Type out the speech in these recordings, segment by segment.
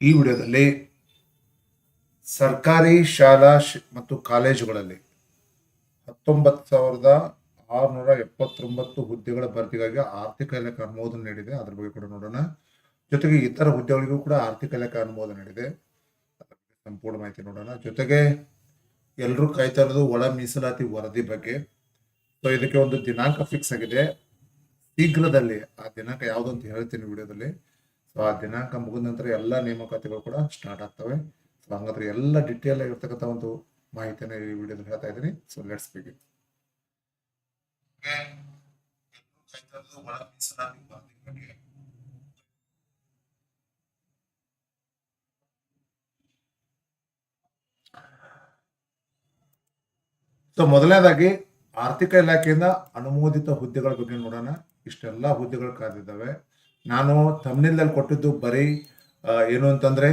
ಈ ವಿಡಿಯೋದಲ್ಲಿ ಸರ್ಕಾರಿ ಶಾಲಾ ಮತ್ತು ಕಾಲೇಜುಗಳಲ್ಲಿ ಹತ್ತೊಂಬತ್ತು ಸಾವಿರದ ಆರುನೂರ ಎಪ್ಪತ್ತೊಂಬತ್ತು ಹುದ್ದೆಗಳ ಭರ್ತಿಗಾಗಿ ಆರ್ಥಿಕ ಇಲಾಖೆ ಅನುಮೋದನೆ ನೀಡಿದೆ. ಅದ್ರ ಬಗ್ಗೆ ಕೂಡ ನೋಡೋಣ. ಜೊತೆಗೆ ಇತರ ಹುದ್ದೆಗಳಿಗೂ ಕೂಡ ಆರ್ಥಿಕ ಇಲಾಖೆ ಅನುಮೋದನೆ ನೀಡಿದೆ. ಸಂಪೂರ್ಣ ಮಾಹಿತಿ ನೋಡೋಣ. ಜೊತೆಗೆ ಎಲ್ಲರೂ ಕಾಯ್ತಾ ಇರೋದು ಒಳ ಮೀಸಲಾತಿ ವರದಿ ಬಗ್ಗೆ. ಸೊ ಇದಕ್ಕೆ ಒಂದು ದಿನಾಂಕ ಫಿಕ್ಸ್ ಆಗಿದೆ. ಶೀಘ್ರದಲ್ಲಿ ಆ ದಿನಾಂಕ ಯಾವುದು ಅಂತ ಹೇಳ್ತೀನಿ ವಿಡಿಯೋದಲ್ಲಿ. ಆ ದಿನಾಂಕ ಮುಗಿದ ನಂತರ ಎಲ್ಲ ನೇಮಕಾತಿಗಳು ಕೂಡ ಸ್ಟಾರ್ಟ್ ಆಗ್ತವೆ. ಸೊ ಹಂಗಾದ್ರೆ ಎಲ್ಲ ಡಿಟೇಲ್ ಆಗಿರ್ತಕ್ಕಂಥ ಒಂದು ಮಾಹಿತಿಯನ್ನು ಈ ವಿಡಿಯೋದಲ್ಲಿ ಹೇಳ್ತಾ ಇದ್ದೀನಿ. ಸೊ ಲೆಟ್ಸ್ ಬಿಗಿನ್ ಸೊ ಮೊದಲನೇದಾಗಿ ಆರ್ಥಿಕ ಇಲಾಖೆಯಿಂದ ಅನುಮೋದಿತ ಹುದ್ದೆಗಳ ಬಗ್ಗೆ ನೋಡೋಣ. ಇಷ್ಟೆಲ್ಲ ಹುದ್ದೆಗಳು ಕಾದಿದ್ದಾವೆ ನಾನು ತಮಿಳಿನಲ್ಲಿ ಕೊಟ್ಟಿದ್ದು ಬರೀ ಏನು ಅಂತಂದರೆ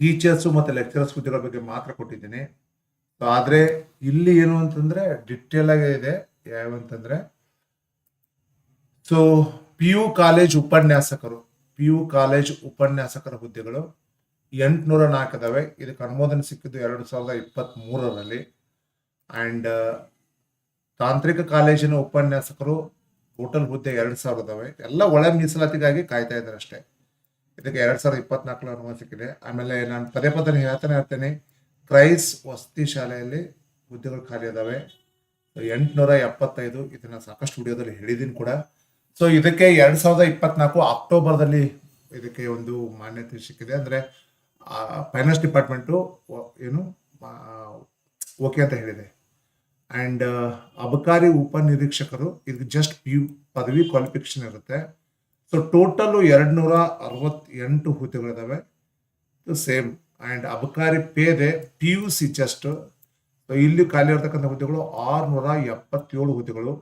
ಟೀಚರ್ಸು ಮತ್ತು ಲೆಕ್ಚರರ್ಸ್ ಹುದ್ದೆಗಳ ಬಗ್ಗೆ ಮಾತ್ರ ಕೊಟ್ಟಿದ್ದೀನಿ. ಸೊ ಆದರೆ ಇಲ್ಲಿ ಏನು ಅಂತಂದರೆ ಡಿಟೇಲ್ ಆಗಿ ಇದೆ. ಯಾವಂತಂದರೆ ಸೊ ಪಿ ಯು ಕಾಲೇಜ್ ಉಪನ್ಯಾಸಕರು ಪಿ ಯು ಕಾಲೇಜ್ ಉಪನ್ಯಾಸಕರ ಹುದ್ದೆಗಳು ಎಂಟುನೂರ ನಾಲ್ಕು ಇದಕ್ಕೆ ಅನುಮೋದನೆ ಸಿಕ್ಕಿದ್ದು ಎರಡು ಸಾವಿರದ ಇಪ್ಪತ್ತ್ ಮೂರರಲ್ಲಿ ಅಂಡ್ ತಾಂತ್ರಿಕ ಕಾಲೇಜಿನ ಉಪನ್ಯಾಸಕರು ಟೋಟಲ್ ಹುದ್ದೆ ಎರಡು ಸಾವಿರ ಇದಾವೆ ಎಲ್ಲ ಒಳ ಮೀಸಲಾತಿಗಾಗಿ ಕಾಯ್ತಾ ಇದ್ದಾರೆ ಅಷ್ಟೇ. ಇದಕ್ಕೆ ಎರಡ್ ಸಾವಿರದ ಇಪ್ಪತ್ನಾಲ್ಕರ ಅನುಮತಿ ಸಿಕ್ಕಿದೆ. ಆಮೇಲೆ ನಾನು ಪದೇ ಪದೇ ಹೇಳ್ತಾನೆ ಇರ್ತೇನೆ, ಕ್ರೈಸ್ ವಸತಿ ಶಾಲೆಯಲ್ಲಿ ಹುದ್ದೆಗಳು ಖಾಲಿ ಇದಾವೆ. ಎಂಟುನೂರ ಎಪ್ಪತ್ತೈದು, ಇದನ್ನ ಸಾಕಷ್ಟು ವಿಡಿಯೋದಲ್ಲಿ ಹೇಳಿದೀನಿ ಕೂಡ. ಸೊ, ಇದಕ್ಕೆ ಎರಡ್ ಸಾವಿರದ ಇಪ್ಪತ್ನಾಲ್ಕು ಅಕ್ಟೋಬರ್ದಲ್ಲಿ ಇದಕ್ಕೆ ಒಂದು ಮಾನ್ಯತೆ ಸಿಕ್ಕಿದೆ. ಅಂದ್ರೆ ಫೈನಾನ್ಸ್ ಡಿಪಾರ್ಟ್ಮೆಂಟು ಏನು ಓಕೆ ಅಂತ ಹೇಳಿದೆ. ಅಂಡ್ ಅಬಕಾರಿ ಉಪನಿರೀಕ್ಷಕರು, ಇದು ಜಸ್ಟ್ ಪಿ ಯು ಪದವಿ ಕ್ವಾಲಿಫಿಕೇಶನ್ ಇರುತ್ತೆ. ಸೊ ಟೋಟಲ್ ಎರಡು ನೂರ ಅರವತ್ತೆಂಟು ಹುದ್ದೆಗಳಿದಾವೆ ಸೇಮ್ ಆ್ಯಂಡ್ ಅಬಕಾರಿ ಪೇದೆ P U C just so ಇಲ್ಲಿ ಖಾಲಿ ಇರತಕ್ಕಂಥ ಹುದ್ದೆಗಳು ಆರುನೂರ ಎಪ್ಪತ್ತೇಳು ಹುದ್ದೆಗಳು.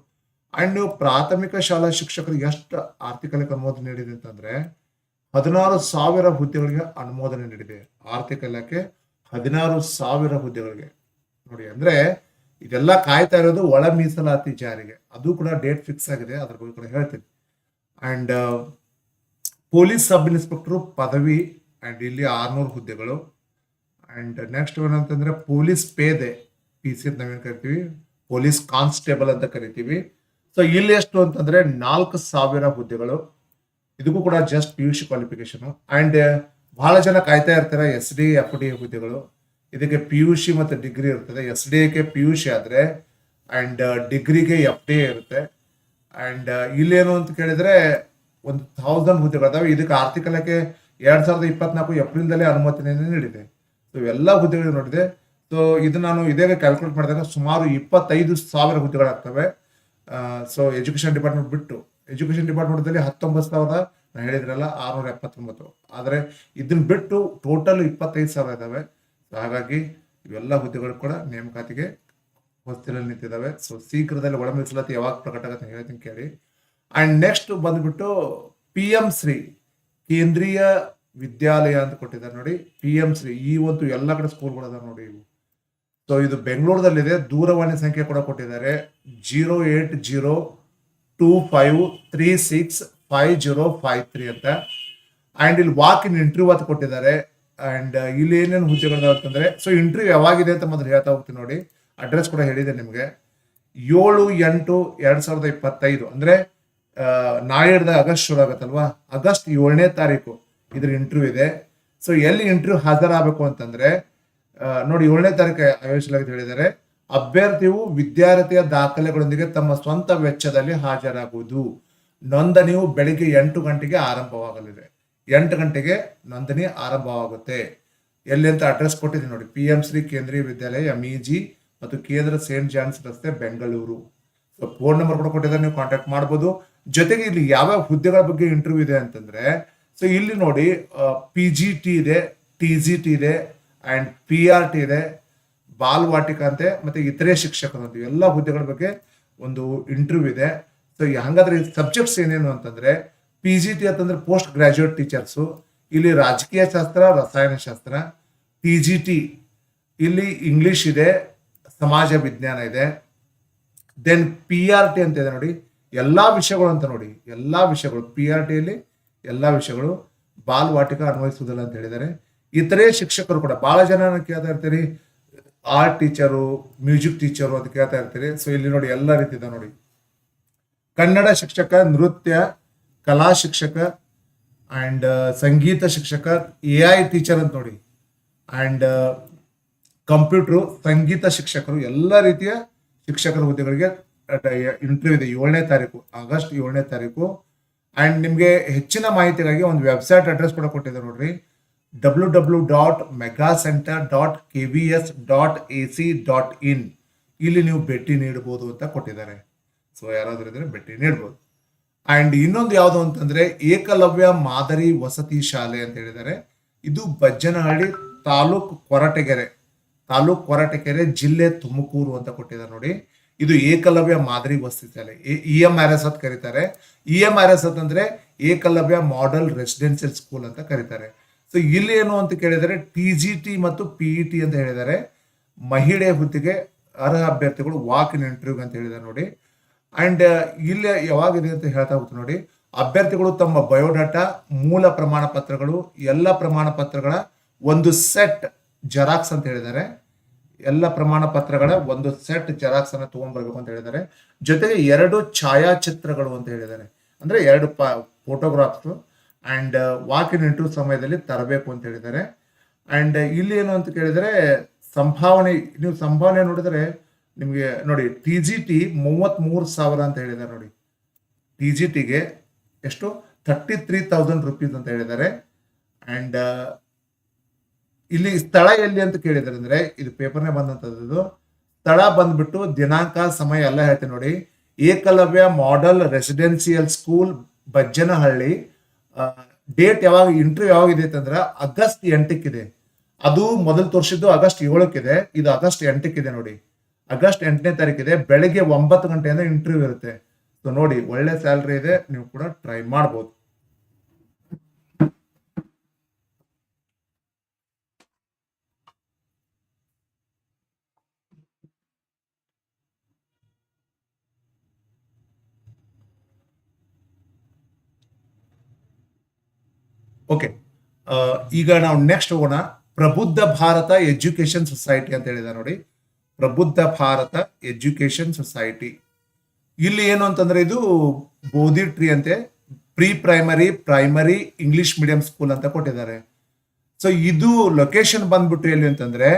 ಆ್ಯಂಡ್ ನೀವು ಪ್ರಾಥಮಿಕ ಶಾಲಾ ಶಿಕ್ಷಕರಿಗೆ ಎಷ್ಟು ಆರ್ಥಿಕ ಇಲಾಖೆ ಅನುಮೋದನೆ ನೀಡಿದೆ ಅಂತಂದ್ರೆ, ಹದಿನಾರು ಸಾವಿರ ಹುದ್ದೆಗಳಿಗೆ ಅನುಮೋದನೆ ನೀಡಿದೆ. ಆರ್ಥಿಕ ಇಲಾಖೆ ಹದಿನಾರು ಸಾವಿರ ಹುದ್ದೆಗಳಿಗೆ. ನೋಡಿ, ಅಂದ್ರೆ ಇದೆಲ್ಲ ಕಾಯ್ತಾ ಇರೋದು ಒಳ ಮೀಸಲಾತಿ ಜಾರಿಗೆ. ಅದು ಕೂಡ ಡೇಟ್ ಫಿಕ್ಸ್ ಆಗಿದೆ, ಅದ್ರ ಬಗ್ಗೆ ಕೂಡ ಹೇಳ್ತೀನಿ. ಅಂಡ್ ಪೊಲೀಸ್ ಸಬ್ ಇನ್ಸ್ಪೆಕ್ಟರ್ ಪದವಿ ಅಂಡ್ ಇಲ್ಲಿ ಆರ್ನೂರು ಹುದ್ದೆಗಳು. ಅಂಡ್ ನೆಕ್ಸ್ಟ್ ಏನಂತಂದ್ರೆ ಪೊಲೀಸ್ ಪೇದೆ, ಪಿ ಸಿ ಅಂತ ನಾವೇನು ಕರಿತೀವಿ, ಪೊಲೀಸ್ ಕಾನ್ಸ್ಟೇಬಲ್ ಅಂತ ಕರಿತೀವಿ. ಸೊ ಇಲ್ಲಿ ಎಷ್ಟು ಅಂತಂದ್ರೆ ನಾಲ್ಕು ಸಾವಿರ ಹುದ್ದೆಗಳು. ಇದಕ್ಕೂ ಕೂಡ just P U C qualification and, ಬಹಳ ಜನ ಕಾಯ್ತಾ ಇರ್ತಾರೆ ಎಸ್ ಡಿ, ಎಫ್ ಡಿ ಹುದ್ದೆಗಳು. ಇದಕ್ಕೆ ಪಿ ಯು ಸಿ ಮತ್ತು ಡಿಗ್ರಿ ಇರ್ತದೆ. ಎಸ್ ಡಿ ಗೆ ಪಿ ಯು ಸಿ ಆದರೆ ಅಂಡ್ ಡಿಗ್ರಿಗೆ ಎಫ್ ಡಿ ಇರುತ್ತೆ. ಅಂಡ್ ಇಲ್ಲೇನು ಅಂತ ಕೇಳಿದರೆ ಒಂದು ಥೌಸಂಡ್ ಹುದ್ದೆಗಳಿದಾವೆ ಇದಕ್ಕೆ ಆರ್ಥಿಕ ಇಲಾಖೆ ಎರಡ್ ಸಾವಿರದ ಇಪ್ಪತ್ನಾಲ್ಕು ಏಪ್ರಿಲ್ದಲ್ಲೇ ಅನುಮತಿಯನ್ನು ನೀಡಿದೆ. ಸೊ ಎಲ್ಲ ಹುದ್ದೆಗಳು ನೋಡಿದೆ. ಸೊ ಇದು ನಾನು ಇದೇ ಕ್ಯಾಲ್ಕುಲೇಟ್ ಮಾಡಿದಾಗ ಸುಮಾರು ಇಪ್ಪತ್ತೈದು ಸಾವಿರ ಹುದ್ದೆಗಳಾಗ್ತವೆ ಸೊ ಎಜುಕೇಶನ್ ಡಿಪಾರ್ಟ್ಮೆಂಟ್ ಬಿಟ್ಟು. ಎಜುಕೇಶನ್ ಡಿಪಾರ್ಟ್ಮೆಂಟ್ದಲ್ಲಿ ಹತ್ತೊಂಬತ್ತು ಸಾವಿರದ ನಾನು ಹೇಳಿದ್ರಲ್ಲ ಆರುನೂರ ಎಪ್ಪತ್ತೊಂಬತ್ತು. ಆದರೆ, ಇದನ್ನ ಬಿಟ್ಟು ಟೋಟಲ್ ಇಪ್ಪತ್ತೈದು ಸಾವಿರ ಇದಾವೆ. So ಹಾಗಾಗಿ ಇವೆಲ್ಲ ಹುದ್ದೆಗಳು ಕೂಡ ನೇಮಕಾತಿಗೆ ಹೊಸ್ತಿಲಲ್ಲಿ ನಿಂತಿದ್ದಾವೆ. ಸೊ ಶೀಘ್ರದಲ್ಲಿ ಒಳ ಮೀಸಲಾತಿ ಯಾವಾಗ ಪ್ರಕಟ ಆಗುತ್ತೆ ಅಂತ ಹೇಳ್ತೀನಿ ಕೇಳಿ. ಅಂಡ್ ನೆಕ್ಸ್ಟ್ ಬಂದ್ಬಿಟ್ಟು ಪಿ ಎಂ ಶ್ರೀ ಕೇಂದ್ರೀಯ ವಿದ್ಯಾಲಯ ಅಂತ ಕೊಟ್ಟಿದ್ದಾರೆ ನೋಡಿ. ಪಿ ಎಂ ಶ್ರೀ ಈ ಒಂದು ಎಲ್ಲ ಕಡೆ ಸ್ಕೂಲ್ಗಳು ಅದಾವೆ ನೋಡಿ ಇವು. ಸೊ ಇದು ಬೆಂಗಳೂರದಲ್ಲಿದೆ ದೂರವಾಣಿ ಸಂಖ್ಯೆ ಕೂಡ ಕೊಟ್ಟಿದ್ದಾರೆ. Zero eight zero two five three six five zero five three ಅಂತ. ಆ್ಯಂಡ್ ಇಲ್ಲಿ ವಾಕ್ ಇನ್ ಇಂಟರ್ವ್ಯೂ ಅಂತ ಕೊಟ್ಟಿದ್ದಾರೆ. ಅಂಡ್ ಇಲ್ಲಿ ಏನೇನು ಹುಚ್ಚೆಗಳು ಅಂತಂದ್ರೆ ಸೊ ಇಂಟರ್ವ್ಯೂ ಯಾವಾಗಿದೆ ಅಂತ ಮೊದಲು ಹೇಳ್ತಾ ಹೋಗ್ತೀನಿ ನೋಡಿ. ಅಡ್ರೆಸ್ ಕೂಡ ಹೇಳಿದೆ ನಿಮಗೆ. ಏಳು ಎಂಟು ಎರಡ್ ಸಾವಿರದ ಇಪ್ಪತ್ತೈದು, ಅಂದ್ರೆ ನಾಳೆದ ಆಗಸ್ಟ್ ಶುರು ಆಗುತ್ತಲ್ವಾ? ಆಗಸ್ಟ್ ಏಳನೇ ತಾರೀಕು ಇದ್ರ ಇಂಟರ್ವ್ಯೂ ಇದೆ. ಸೊ ಎಲ್ಲಿ ಇಂಟರ್ವ್ಯೂ ಹಾಜರಾಗಬೇಕು ಅಂತಂದ್ರೆ ನೋಡಿ ಏಳನೇ ತಾರೀಕು ಆಯೋಜಿಸಲಾಗಿದೆ ಹೇಳಿದರೆ ಅಭ್ಯರ್ಥಿಯು ವಿದ್ಯಾರ್ಥಿಯ ದಾಖಲೆಗಳೊಂದಿಗೆ ತಮ್ಮ ಸ್ವಂತ ವೆಚ್ಚದಲ್ಲಿ ಹಾಜರಾಗುವುದು. ನೋಂದಣಿಯು ಬೆಳಿಗ್ಗೆ ಎಂಟು ಗಂಟೆಗೆ ಆರಂಭವಾಗಲಿದೆ. ಎಂಟು ಗಂಟೆಗೆ ನೋಂದಣಿ ಆರಂಭವಾಗುತ್ತೆ. ಎಲ್ಲಿ ಅಂತ ಅಡ್ರೆಸ್ ಕೊಟ್ಟಿದ್ದೀನಿ ನೋಡಿ. ಪಿ ಎಂ ಶ್ರೀ ಕೇಂದ್ರೀಯ ವಿದ್ಯಾಲಯ ಎಂ ಇ ಜಿ ಮತ್ತು ಕೇಂದ್ರ ಸೇಂಟ್ ಜಾನ್ಸ್ ರಸ್ತೆ, ಬೆಂಗಳೂರು. ಸೊ ಫೋನ್ ನಂಬರ್ ಕೂಡ ಕೊಟ್ಟಿದ್ದಾರೆ. ನೀವು ಕಾಂಟ್ಯಾಕ್ಟ್ ಮಾಡ್ಬೋದು. ಜೊತೆಗೆ ಇಲ್ಲಿ ಯಾವ್ಯಾವ ಹುದ್ದೆಗಳ ಬಗ್ಗೆ ಇಂಟರ್ವ್ಯೂ ಇದೆ ಅಂತಂದ್ರೆ ಸೊ ಇಲ್ಲಿ ನೋಡಿ ಪಿ ಜಿ ಟಿ ಇದೆ ಟಿ ಜಿ ಟಿ ಇದೆ ಅಂಡ್ ಪಿ ಆರ್ ಟಿ ಇದೆ, ಬಾಲ್ವಾಟಿಕ ಅಂತೆ, ಮತ್ತೆ ಇತರೆ ಶಿಕ್ಷಕರು ಅಂತ. ಎಲ್ಲ ಹುದ್ದೆಗಳ ಬಗ್ಗೆ ಒಂದು ಇಂಟರ್ವ್ಯೂ ಇದೆ. ಸೊ ಹಂಗಾದ್ರೆ ಸಬ್ಜೆಕ್ಟ್ಸ್ ಏನೇನು ಅಂತಂದ್ರೆ ಪಿ ಜಿ ಟಿ ಅಂತಂದ್ರೆ ಪೋಸ್ಟ್ ಗ್ರಾಜುಯೇಟ್ ಟೀಚರ್ಸು ಇಲ್ಲಿ ರಾಜಕೀಯ ಶಾಸ್ತ್ರ, ರಸಾಯನ ಶಾಸ್ತ್ರ ಟಿ ಜಿ ಟಿ ಇಲ್ಲಿ ಇಂಗ್ಲಿಷ್ ಇದೆ, ಸಮಾಜ ವಿಜ್ಞಾನ ಇದೆ. ದೆನ್ ಪಿ ಆರ್ ಟಿ ಅಂತ ಇದೆ ನೋಡಿ. ಎಲ್ಲ ವಿಷಯಗಳು ಅಂತ ನೋಡಿ. ಎಲ್ಲ ವಿಷಯಗಳು ಪಿ ಆರ್ ಟಿಯಲ್ಲಿ ಎಲ್ಲ ವಿಷಯಗಳು ಬಾಲ್ವಾಟಿಕ ಅನ್ವಯಿಸುವುದಿಲ್ಲ ಅಂತ ಹೇಳಿದ್ದಾರೆ. ಇತರೆ ಶಿಕ್ಷಕರು ಕೂಡ ಭಾಳ ಜನ ಕೇಳ್ತಾ ಇರ್ತೀರಿ ಆರ್ಟ್ ಟೀಚರು ಮ್ಯೂಸಿಕ್ ಟೀಚರು ಅಂತ ಕೇಳ್ತಾ ಇರ್ತೀರಿ ಸೊ ಇಲ್ಲಿ ನೋಡಿ, ಎಲ್ಲ ರೀತಿ ಇದೆ ನೋಡಿ. ಕನ್ನಡ ಶಿಕ್ಷಕ, ನೃತ್ಯ ಕಲಾ ಶಿಕ್ಷಕ ಆ್ಯಂಡ್ ಸಂಗೀತ ಶಿಕ್ಷಕ ಎ ಐ ಟೀಚರ್ ಅಂತ ನೋಡಿ. ಆ್ಯಂಡ್ ಕಂಪ್ಯೂಟ್ರು ಸಂಗೀತ ಶಿಕ್ಷಕರು, ಎಲ್ಲ ರೀತಿಯ ಶಿಕ್ಷಕರ ಹುದ್ದೆಗಳಿಗೆ ಇಂಟರ್ವ್ಯೂ ಇದೆ. ಏಳನೇ ತಾರೀಕು, ಆಗಸ್ಟ್ ಏಳನೇ ತಾರೀಕು. ಆ್ಯಂಡ್ ನಿಮಗೆ ಹೆಚ್ಚಿನ ಮಾಹಿತಿಗಾಗಿ ಒಂದು ವೆಬ್ಸೈಟ್ ಅಡ್ರೆಸ್ ಕೂಡ ಕೊಟ್ಟಿದ್ದಾರೆ ನೋಡ್ರಿ. W W dot mega centre dot K V S dot A C dot in ಇಲ್ಲಿ ನೀವು ಭೇಟಿ ನೀಡಬಹುದು ಅಂತ ಕೊಟ್ಟಿದ್ದಾರೆ. ಸೊ ಯಾರಾದರೂ ಇದ್ದರೆ ಭೇಟಿ ನೀಡಬಹುದು ಅಂಡ್ ಇನ್ನೊಂದು ಯಾವುದು ಅಂತಂದ್ರೆ ಏಕಲವ್ಯ ಮಾದರಿ ವಸತಿ ಶಾಲೆ ಅಂತ ಹೇಳಿದ್ದಾರೆ. ಇದು ಬಜ್ಜನಹಳ್ಳಿ ತಾಲೂಕು ಕೊರಟಗೆರೆ ತಾಲೂಕು ಕೊರಟಗೆರೆ ಜಿಲ್ಲೆ ತುಮಕೂರು ಅಂತ ಕೊಟ್ಟಿದ್ದಾರೆ ನೋಡಿ. ಇದು ಏಕಲವ್ಯ ಮಾದರಿ ವಸತಿ ಶಾಲೆ. ಇ ಎಂ ಆರ್ ಎಸ್ ಅಂತ ಕರೀತಾರೆ. ಇ ಎಂ ಆರ್ ಎಸ್ ಅಂತಂದ್ರೆ ಏಕಲವ್ಯ ಮಾಡೆಲ್ ರೆಸಿಡೆನ್ಷಿಯಲ್ ಸ್ಕೂಲ್ ಅಂತ ಕರೀತಾರೆ. ಸೊ ಇಲ್ಲಿ ಏನು ಅಂತ ಕೇಳಿದರೆ ಟಿ ಜಿ ಟಿ ಮತ್ತು ಪಿ ಇ ಟಿ ಅಂತ ಹೇಳಿದ್ದಾರೆ. ಮಹಿಳೆ ಹುದ್ದೆಗೆ ಅರ್ಹ ಅಭ್ಯರ್ಥಿಗಳು ವಾಕ್ ಇನ್ ಇಂಟರ್ವ್ಯೂ ಅಂತ ಹೇಳಿದ್ದಾರೆ ನೋಡಿ. ಅಂಡ್ ಇಲ್ಲಿ ಯಾವಾಗಿದೆ ಅಂತ ಹೇಳ್ತಾ ಹೋಗ್ತೀನಿ ನೋಡಿ. ಅಭ್ಯರ್ಥಿಗಳು ತಮ್ಮ ಬಯೋಡಾಟಾ, ಮೂಲ ಪ್ರಮಾಣ ಪತ್ರಗಳು, ಎಲ್ಲ ಪ್ರಮಾಣ ಪತ್ರಗಳ ಒಂದು ಸೆಟ್ ಜೆರಾಕ್ಸ್ ಅಂತ ಹೇಳಿದ್ದಾರೆ. ಎಲ್ಲ ಪ್ರಮಾಣ ಪತ್ರಗಳ ಒಂದು ಸೆಟ್ ಜೆರಾಕ್ಸ್ ಅನ್ನ ತಗೊಂಡ್ಬರ್ಬೇಕು ಅಂತ ಹೇಳಿದ್ದಾರೆ. ಜೊತೆಗೆ ಎರಡು ಛಾಯಾಚಿತ್ರಗಳು ಅಂತ ಹೇಳಿದ್ದಾರೆ. ಅಂದ್ರೆ ಎರಡು ಪ, photographs and walk in interview ಸಮಯದಲ್ಲಿ ತರಬೇಕು ಅಂತ ಹೇಳಿದ್ದಾರೆ. ಅಂಡ್ ಇಲ್ಲಿ ಏನು ಅಂತ ಕೇಳಿದರೆ, ಸಂಭಾವನೆ, ನೀವು ಸಂಭಾವನೆ ನೋಡಿದ್ರೆ ನಿಮಗೆ ನೋಡಿ ಟಿ ಜಿ ಟಿ ಮೂವತ್ತ್ಮೂರು ಸಾವಿರ ಅಂತ ಹೇಳಿದ್ದಾರೆ ನೋಡಿ. ಟಿ ಜಿ ಟಿಗೆ ಎಷ್ಟು? ಥರ್ಟಿ ತ್ರೀ ತೌಸಂಡ್ ರುಪೀಸ್ ಅಂತ ಹೇಳಿದ್ದಾರೆ. ಆ್ಯಂಡ್ ಇಲ್ಲಿ ಸ್ಥಳ ಎಲ್ಲಿ ಅಂತ ಕೇಳಿದ್ದಾರೆ ಅಂದ್ರೆ, ಇದು ಪೇಪರ್ನೇ ಬಂದಂಥದ್ದು ಸ್ಥಳ ಬಂದ್ಬಿಟ್ಟು ದಿನಾಂಕ, ಸಮಯ ಎಲ್ಲ ಹೇಳ್ತೀನಿ ನೋಡಿ. Eklavya model residential school ಬಜ್ಜನಹಳ್ಳಿ. Date ಯಾವಾಗ ಇಂಟರ್ವ್ಯೂ ಯಾವಾಗ ಇದೆ ಅಂತಂದ್ರೆ ಆಗಸ್ಟ್ ಎಂಟಕ್ಕಿದೆ. ಅದು ಮೊದಲು ತೋರಿಸಿದ್ದು ಆಗಸ್ಟ್ ಏಳಕ್ಕಿದೆ. ಇದು ಆಗಸ್ಟ್ ಎಂಟಕ್ಕಿದೆ ನೋಡಿ. ಆಗಸ್ಟ್ ಎಂಟನೇ ತಾರೀಕಿದೆ ಬೆಳಗ್ಗೆ ಒಂಬತ್ತು ಗಂಟೆಯಿಂದ ಇಂಟರ್ವ್ಯೂ ಇರುತ್ತೆ. ಸೊ ನೋಡಿ, ಒಳ್ಳೆ ಸ್ಯಾಲ್ರಿ ಇದೆ, ನೀವು ಕೂಡ ಟ್ರೈ ಮಾಡ್ಬೋದು. ಓಕೆ ಈಗ ನಾವು ನೆಕ್ಸ್ಟ್ ಹೋಗೋಣ. ಪ್ರಬುದ್ಧ ಭಾರತ ಎಜುಕೇಶನ್ ಸೊಸೈಟಿ ಅಂತ ಹೇಳಿದ ನೋಡಿ. ಪ್ರಬುದ್ಧ ಭಾರತ ಎಜುಕೇಶನ್ ಸೊಸೈಟಿ. ಇಲ್ಲಿ ಏನು ಅಂತಂದ್ರೆ ಇದು ಬೋಧಿ ಟ್ರೀ ಅಂತೆ pre primary primary English medium school ಅಂತ ಕೊಟ್ಟಿದ್ದಾರೆ. ಸೊ ಇದು ಲೊಕೇಶನ್ ಬಂದ್ಬಿಟ್ಟು ಎಲ್ಲಿ ಅಂತಂದ್ರೆ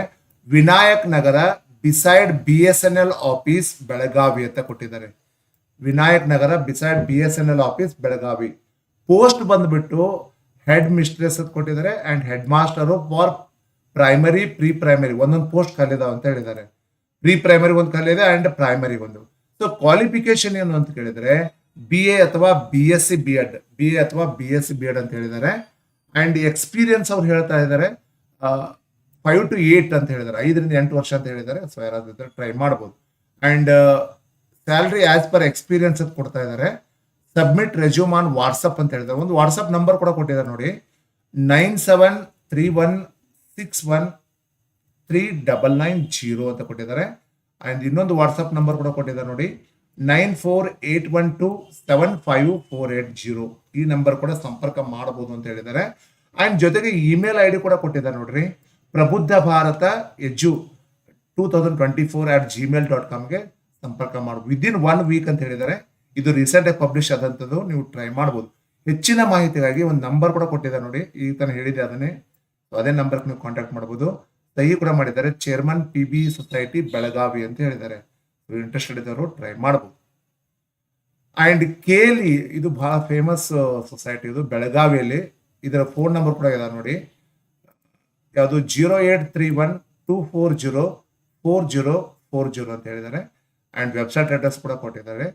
Vinayak Nagar beside B S N L office Belagavi ಅಂತ ಕೊಟ್ಟಿದ್ದಾರೆ. Vinayak Nagar beside B S N L office Belagavi. Post ಬಂದ್ಬಿಟ್ಟು ಹೆಡ್ ಮಿಸ್ಟ್ರೆಸ್ ಅಂತ ಕೊಟ್ಟಿದ್ದಾರೆ and head master for primary pre primary ಒಂದೊಂದು ಪೋಸ್ಟ್ ಖಾಲಿ ಇದಾವೆ ಅಂತ ಹೇಳಿದ್ದಾರೆ. ಪ್ರೀ ಪ್ರೈಮರಿ ಒಂದು ಖಾಲಿ ಇದೆ ಅಂಡ್ ಪ್ರೈಮರಿ ಒಂದು. ಸೊ ಕ್ವಾಲಿಫಿಕೇಶನ್ ಏನು ಅಂತ ಕೇಳಿದ್ರೆ ಬಿ ಎ ಅಥವಾ B S C B Ed B A ಅಥವಾ B S C B Ed ಅಂತ ಹೇಳಿದ್ದಾರೆ. ಅಂಡ್ ಎಕ್ಸ್ಪೀರಿಯನ್ಸ್ ಅವ್ರು ಹೇಳ್ತಾ ಇದ್ದಾರೆ ಫೈವ್ ಟು ಏಟ್ ಅಂತ ಹೇಳಿದ್ದಾರೆ. ಐದರಿಂದ ಎಂಟು ವರ್ಷ ಅಂತ ಹೇಳಿದ್ದಾರೆ. ಸೊ ಯಾರಾದ್ರೂ ಟ್ರೈ ಮಾಡ್ಬೋದು. And salary as per experience ಅಂತ ಕೊಡ್ತಾ ಇದ್ದಾರೆ. ಸಬ್ಮಿಟ್ ರೆಸ್ಯೂಮ್ ಆನ್ ವಾಟ್ಸಪ್ ಅಂತ ಹೇಳಿದ್ದಾರೆ. ಒಂದು ವಾಟ್ಸಪ್ ನಂಬರ್ ಕೂಡ ಕೊಟ್ಟಿದ್ದಾರೆ ನೋಡಿ. Nine seven three one six one three double nine zero ಅಂತ ಕೊಟ್ಟಿದ್ದಾರೆ. ಆ್ಯಂಡ್ ಇನ್ನೊಂದು ವಾಟ್ಸಪ್ ನಂಬರ್ ಕೂಡ ಕೊಟ್ಟಿದ್ದಾರೆ ನೋಡಿ. Nine four eight one two seven five four eight zero ಈ ನಂಬರ್ ಕೂಡ ಸಂಪರ್ಕ ಮಾಡಬಹುದು ಅಂತ ಹೇಳಿದ್ದಾರೆ. ಆ್ಯಂಡ್ ಜೊತೆಗೆ ಇಮೇಲ್ ಐ ಡಿ ಕೂಡ ಕೊಟ್ಟಿದ್ದಾರೆ ನೋಡ್ರಿ. Prabuddha Bharata edu two thousand twenty four at Gmail dot ಕಾಮ್ಗೆ ಸಂಪರ್ಕ ಮಾಡಬಹುದು ವಿದಿನ್ ಒನ್ ವೀಕ್ ಅಂತ ಹೇಳಿದ್ದಾರೆ. ಇದು ರೀಸೆಂಟ್ ಆಗಿ ಪಬ್ಲಿಷ್ ಆದಂಥದ್ದು, ನೀವು ಟ್ರೈ ಮಾಡ್ಬೋದು. ಹೆಚ್ಚಿನ ಮಾಹಿತಿಗಾಗಿ ಒಂದು ನಂಬರ್ ಕೂಡ ಕೊಟ್ಟಿದ್ದಾರೆ ನೋಡಿ. ಈ ತಾನು ಹೇಳಿದೆ ಅದನ್ನೇ ಅದೇ ನಂಬರ್ಗೆ ನೀವು ಕಾಂಟ್ಯಾಕ್ಟ್ ಮಾಡ್ಬೋದು. ಸಹಿ ಕೂಡ ಮಾಡಿದ್ದಾರೆ. Chairman P B society Belagavi ಅಂತ ಹೇಳಿದ್ದಾರೆ. ಇಂಟ್ರೆಸ್ಟೆಡ್ ಇದ್ದವರು ಟ್ರೈ ಮಾಡಬಹುದು ಅಂಡ್ ಕೇಲಿ ಇದು ಬಹಳ ಫೇಮಸ್ ಸೊಸೈಟಿ ಇದು ಬೆಳಗಾವಿಯಲ್ಲಿ ಇದರ ಫೋನ್ ನಂಬರ್ ಕೂಡ ಇದೆ ನೋಡಿ. ಯಾವುದು zero eight three one two four zero four zero four zero ಅಂತ ಹೇಳಿದ್ದಾರೆ. ಅಂಡ್ ವೆಬ್ಸೈಟ್ ಅಡ್ರೆಸ್ ಕೂಡ ಕೊಟ್ಟಿದ್ದಾರೆ.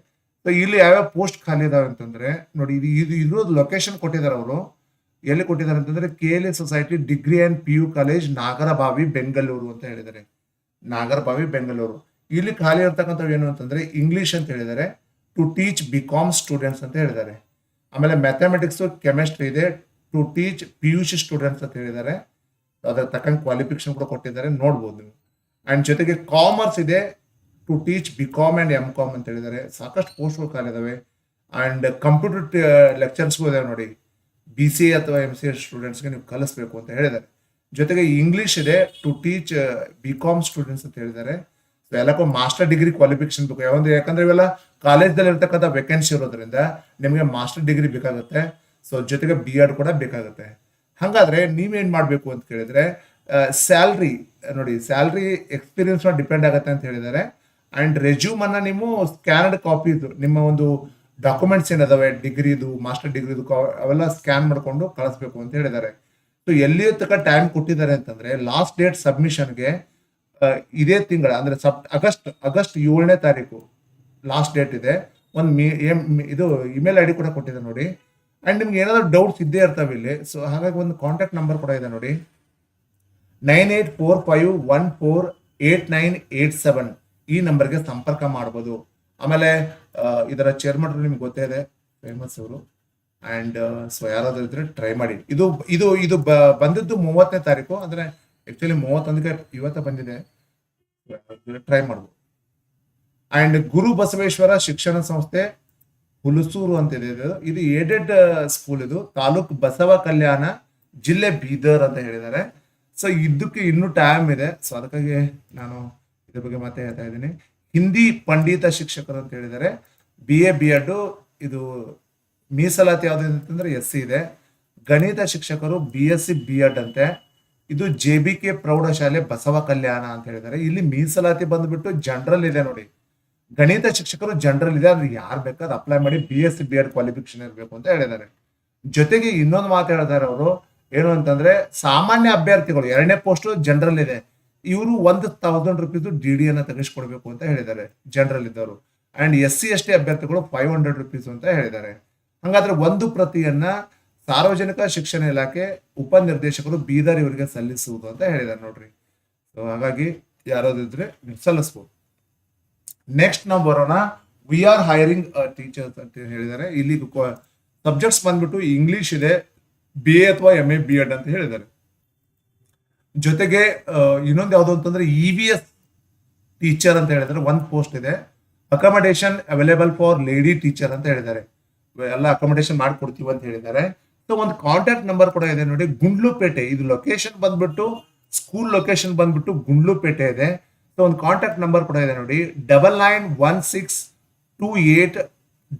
ಸೊ ಇಲ್ಲಿ ಯಾವ್ಯಾವ ಪೋಸ್ಟ್ ಖಾಲಿ ಇದಾವೆ ಅಂತಂದ್ರೆ, ನೋಡಿ, ಇದು ಇದು ಇರೋದು ಲೊಕೇಶನ್ ಕೊಟ್ಟಿದ್ದಾರೆ ಅವರು. ಎಲ್ಲಿ ಕೊಟ್ಟಿದ್ದಾರೆ ಅಂತಂದ್ರೆ K L E society degree and P U college Nagarbhavi, Bengaluru ಅಂತ ಹೇಳಿದ್ದಾರೆ. ನಾಗರಬಾವಿ, ಬೆಂಗಳೂರು. ಇಲ್ಲಿ ಖಾಲಿ ಇರ್ತಕ್ಕಂಥವು ಏನು ಅಂತಂದ್ರೆ ಇಂಗ್ಲಿಷ್ ಅಂತ ಹೇಳಿದ್ದಾರೆ. To teach B Com students ಅಂತ ಹೇಳಿದ್ದಾರೆ. ಆಮೇಲೆ ಮ್ಯಾಥಮೆಟಿಕ್ಸ್ ಕೆಮಿಸ್ಟ್ರಿ ಇದೆ. To teach P U C students ಅಂತ ಹೇಳಿದ್ದಾರೆ. ಅದರ ತಕ್ಕಂಗೆ ಕ್ವಾಲಿಫಿಕೇಶನ್ ಕೂಡ ಕೊಟ್ಟಿದ್ದಾರೆ. ನೋಡ್ಬೋದು ನೀವು. ಅಂಡ್ ಜೊತೆಗೆ ಕಾಮರ್ಸ್ ಇದೆ. To teach B Com and M Com ಅಂತ ಹೇಳಿದ್ದಾರೆ. ಸಾಕಷ್ಟು ಪೋಸ್ಟ್ಗಳು ಖಾಲಿ ಇದಾವೆ. ಅಂಡ್ ಕಂಪ್ಯೂಟರ್ ಲೆಕ್ಚರ್ಸ್ಗೂ ಇದಾವೆ ನೋಡಿ. ಬಿ ಸಿ ಎ ಅಥವಾ ಎಂ ಸಿ ಎ ಸ್ಟೂಡೆಂಟ್ಸ್ಗೆ ನೀವು ಕಲಿಸ್ಬೇಕು ಅಂತ ಹೇಳಿದ್ದಾರೆ. ಜೊತೆಗೆ ಇಂಗ್ಲೀಷ್ ಇದೆ to teach B Com students ಅಂತ ಹೇಳಿದ್ದಾರೆ. ಎಲ್ಲಕ್ಕೂ ಮಾಸ್ಟರ್ ಡಿಗ್ರಿ ಕ್ವಾಲಿಫಿಕೇಶನ್ ಬೇಕು. ಯಾವಂದ್ರೆ ಯಾಕಂದ್ರೆ ಇವೆಲ್ಲ ಕಾಲೇಜ್ದಲ್ಲಿ ಇರ್ತಕ್ಕಂಥ ವೇಕೆನ್ಸಿ ಇರೋದ್ರಿಂದ ನಿಮಗೆ ಮಾಸ್ಟರ್ ಡಿಗ್ರಿ ಬೇಕಾಗುತ್ತೆ. ಸೊ ಜೊತೆಗೆ ಬಿ ಎಡ್ ಕೂಡ ಬೇಕಾಗುತ್ತೆ. ಹಾಗಾದ್ರೆ ನೀವೇನು ಮಾಡಬೇಕು ಅಂತ ಕೇಳಿದ್ರೆ ಸ್ಯಾಲ್ರಿ ನೋಡಿ ಸ್ಯಾಲ್ರಿ ಎಕ್ಸ್ಪೀರಿಯನ್ಸ್ ಡಿಪೆಂಡ್ ಆಗುತ್ತೆ ಅಂತ ಹೇಳಿದ್ದಾರೆ. ಅಂಡ್ ರೆಸ್ಯೂಮ್ ಅನ್ನ ನೀವು ಸ್ಕ್ಯಾನಡ್ ಕಾಪೀಸ್ ನಿಮ್ಮ ಒಂದು ಡಾಕ್ಯುಮೆಂಟ್ಸ್ ಏನಿದಾವೆ, ಡಿಗ್ರಿದು ಮಾಸ್ಟರ್ ಡಿಗ್ರಿದು ಅವೆಲ್ಲ ಸ್ಕ್ಯಾನ್ ಮಾಡಿಕೊಂಡು ಕಳಿಸ್ಬೇಕು ಅಂತ ಹೇಳಿದ್ದಾರೆ. ಸೊ ಎಲ್ಲಿ ತನಕ ಟೈಮ್ ಕೊಟ್ಟಿದ್ದಾರೆ ಅಂತಂದ್ರೆ ಲಾಸ್ಟ್ ಡೇಟ್ ಸಬ್ಮಿಷನ್ಗೆ ಇದೇ ತಿಂಗಳ, ಅಂದ್ರೆ ಸಬ್ ಆಗಸ್ಟ್ ಆಗಸ್ಟ್ ಏಳನೇ ತಾರೀಕು ಲಾಸ್ಟ್ ಡೇಟ್ ಇದೆ. ಒಂದು ಇದು ಇಮೇಲ್ ಐ ಡಿ ಕೂಡ ಕೊಟ್ಟಿದೆ ನೋಡಿ. ಅಂಡ್ ನಿಮ್ಗೆ ಏನಾದ್ರು ಡೌಟ್ಸ್ ಇದ್ದೇ ಇರ್ತಾವೆ ಇಲ್ಲಿ ಸೊ ಹಾಗಾಗಿ ಒಂದು ಕಾಂಟ್ಯಾಕ್ಟ್ ನಂಬರ್ ಕೂಡ ಇದೆ ನೋಡಿ. Nine eight four five one four eight nine eight seven ಈ ನಂಬರ್ಗೆ ಸಂಪರ್ಕ ಮಾಡ್ಬೋದು. ಆಮೇಲೆ ಇದರ ಚೇರ್ಮನ್ ನಿಮ್ಗೆ ಗೊತ್ತೇ ಇದೆ ಫೇಮಸ್ ಅವರು. ಅಂಡ್ ಸೊ ಯಾರಾದ್ರೂ ಇದ್ರೆ ಟ್ರೈ ಮಾಡಿ. ಇದು ಇದು ಇದು ಬಂದಿದ್ದು ಮೂವತ್ತನೇ ತಾರೀಕು, ಅಂದ್ರೆ ಆಕ್ಚುಲಿ ಮೂವತ್ತೊಂದಕ್ಕೆ ಇವತ್ತ ಬಂದಿದೆ. ಟ್ರೈ ಮಾಡ್ಬೋದು. ಅಂಡ್ ಗುರು ಬಸವೇಶ್ವರ ಶಿಕ್ಷಣ ಸಂಸ್ಥೆ ಹುಲಸೂರು ಅಂತ ಇದು. ಇದು ಏಡೆಡ್ ಸ್ಕೂಲ್ ಇದು. ತಾಲೂಕ್ ಬಸವ ಕಲ್ಯಾಣ, ಜಿಲ್ಲೆ ಬೀದರ್ ಅಂತ ಹೇಳಿದ್ದಾರೆ. ಸೊ ಇದಕ್ಕೆ ಇನ್ನೂ ಟೈಮ್ ಇದೆ. ಸೊ ಅದಕ್ಕಾಗಿ ನಾನು ಇದ್ರ ಬಗ್ಗೆ ಮತ್ತೆ ಹೇಳ್ತಾ ಇದ್ದೀನಿ. ಹಿಂದಿ ಪಂಡಿತ ಶಿಕ್ಷಕರು ಅಂತ ಹೇಳಿದರೆ ಬಿ ಎ ಬಿ ಎಡ್ ಇದು ಮೀಸಲಾತಿ ಯಾವುದು ಅಂತಂದ್ರೆ ಎಸ್ ಸಿ ಇದೆ. ಗಣಿತ ಶಿಕ್ಷಕರು B S C B Ed ಅಂತೆ. ಇದು ಜೆ ಬಿ ಕೆ ಪ್ರೌಢಶಾಲೆ ಬಸವ ಕಲ್ಯಾಣ ಅಂತ ಹೇಳಿದ್ದಾರೆ. ಇಲ್ಲಿ ಮೀಸಲಾತಿ ಬಂದ್ಬಿಟ್ಟು ಜನರಲ್ ಇದೆ ನೋಡಿ. ಗಣಿತ ಶಿಕ್ಷಕರು ಜನರಲ್ ಇದೆ ಅಂದ್ರೆ ಯಾರು ಬೇಕಾದ್ರೆ ಅಪ್ಲೈ ಮಾಡಿ B S C B Ed qualification ಇರಬೇಕು ಅಂತ ಹೇಳಿದ್ದಾರೆ. ಜೊತೆಗೆ ಇನ್ನೊಂದು ಮಾತು ಹೇಳಿದ್ದಾರೆ ಅವರು ಏನು ಅಂತಂದ್ರೆ ಸಾಮಾನ್ಯ ಅಭ್ಯರ್ಥಿಗಳು, ಎರಡನೇ ಪೋಸ್ಟ್ ಜನರಲ್ ಇದೆ. ಇವರು ಒಂದ್ ತೌಸಂಡ್ ರುಪೀಸ್ ಡಿ ಡಿ ಅನ್ನ ತೆಗೆಸ್ಕೊಡ್ಬೇಕು ಅಂತ ಹೇಳಿದ್ದಾರೆ ಜನರಲ್ ಇದ್ದವರು. And S C S T ಅಭ್ಯರ್ಥಿಗಳು ಫೈವ್ ಹಂಡ್ರೆಡ್ ರುಪೀಸ್ ಅಂತ ಹೇಳಿದ್ದಾರೆ. ಹಂಗಾದ್ರೆ ಒಂದು ಪ್ರತಿಯನ್ನ ಸಾರ್ವಜನಿಕ ಶಿಕ್ಷಣ ಇಲಾಖೆ ಉಪನಿರ್ದೇಶಕರು ಬೀದರ್ ಇವರಿಗೆ ಸಲ್ಲಿಸುವುದು ಅಂತ ಹೇಳಿದ್ದಾರೆ ನೋಡ್ರಿ. ಸೊ ಹಾಗಾಗಿ ಯಾರೋ ಇದ್ರೆ ನೀವು ಸಲ್ಲಿಸ್ಬೋದು. ನೆಕ್ಸ್ಟ್ ನಾವು ಬರೋಣ. ವಿ ಆರ್ ಹೈರಿಂಗ್ ಟೀಚರ್ಸ್ ಅಂತ ಹೇಳಿದ್ದಾರೆ. ಇಲ್ಲಿ ಸಬ್ಜೆಕ್ಟ್ಸ್ ಬಂದ್ಬಿಟ್ಟು ಇಂಗ್ಲಿಷ್ ಇದೆ ಬಿ ಎ ಅಥವಾ ಎಂ ಎ ಬಿ ಎಡ್ ಅಂತ ಹೇಳಿದ್ದಾರೆ. ಜೊತೆಗೆ ಇನ್ನೊಂದು ಯಾವುದು ಅಂತಂದ್ರೆ ಇ ವಿ ಎಸ್ ಟೀಚರ್ ಅಂತ ಹೇಳಿದ್ರೆ ಒಂದು ಪೋಸ್ಟ್ ಇದೆ. Accommodation available for lady teacher ಅಂತ ಹೇಳಿದ್ದಾರೆ. ಎಲ್ಲ ಅಕಾಮಡೇಷನ್ ಮಾಡ್ಕೊಡ್ತೀವಿ ಅಂತ ಹೇಳಿದ್ದಾರೆ. ಸೊ ಒಂದು ಕಾಂಟ್ಯಾಕ್ಟ್ ನಂಬರ್ ಕೂಡ ಇದೆ ನೋಡಿ. ಗುಂಡ್ಲುಪೇಟೆ, ಇದು ಲೊಕೇಶನ್ ಬಂದ್ಬಿಟ್ಟು ಸ್ಕೂಲ್ ಲೊಕೇಶನ್ ಬಂದ್ಬಿಟ್ಟು ಗುಂಡ್ಲುಪೇಟೆ ಇದೆ. ಸೊ ಒಂದು ಕಾಂಟ್ಯಾಕ್ಟ್ ನಂಬರ್ ಕೂಡ ಇದೆ ನೋಡಿ. Double nine one six two eight